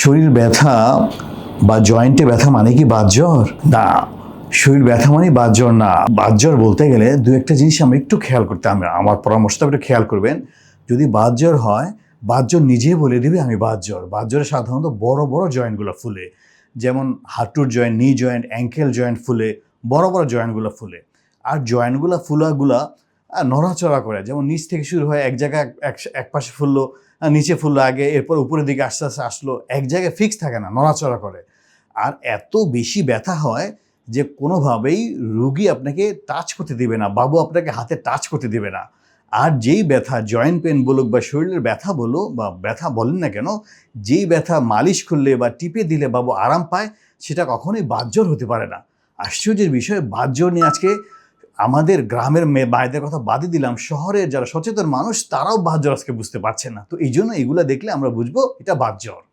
শরীর ব্যথা বা জয়েন্টে ব্যথা মানে কি বাতজ্বর না, শরীর ব্যথা মানে বাতজ্বর না। বাতজ্বর বলতে গেলে দু একটা জিনিস আমরা একটু খেয়াল করতে আমি আমার পরামর্শটা একটু খেয়াল করবেন। যদি বাতজ্বর হয় বাতজ্বর নিজেই বলে দেবে, আমি বাতজ্বর বাতজ্বরে সাধারণত বড় বড় জয়েন্টগুলো ফুলে। যেমন হাঁটুর জয়েন্ট নি জয়েন্ট অ্যাঙ্কেল জয়েন্ট ফুলে, বড় বড় জয়েন্টগুলো ফুলে। আর জয়েন্টগুলো ফুলাগুলা নড়াচড়া করে। যেমন নিচ থেকে শুরু হয় এক জায়গায় এক- পাশে ফুললো নিচে ফুললো, আগে এরপর উপরের দিকে আস্তে আস্তে আসলো, এক জায়গায় ফিক্স থাকে না, নড়াচড়া করে। আর এত বেশি ব্যথা হয় যে কোনোভাবেই রুগী আপনাকে টাচ করতে দিবে না, বাবু আপনাকে হাতে টাচ করতে দিবে না। আর যেই ব্যথা জয়েন্ট পেন বলুক বা শরীরের ব্যথা বলো বা ব্যথা বলেন না কেন, যেই ব্যথা মালিশ করলে বা টিপে দিলে বাবু আরাম পায়, সেটা কখনোই বাতজ্বর হতে পারে না। আশ্চর্যের বিষয় বাতজ্বর নিয়ে আজকে আমাদের গ্রামের মেয়ে মায়েদের কথা বাদই দিলাম, শহরের যারা সচেতন মানুষ, তারাও বাতজ্বর আজকে বুঝতে পারছে না। তো এই জন্য এগুলো দেখলে আমরা বুঝব, এটা বাতজ্বর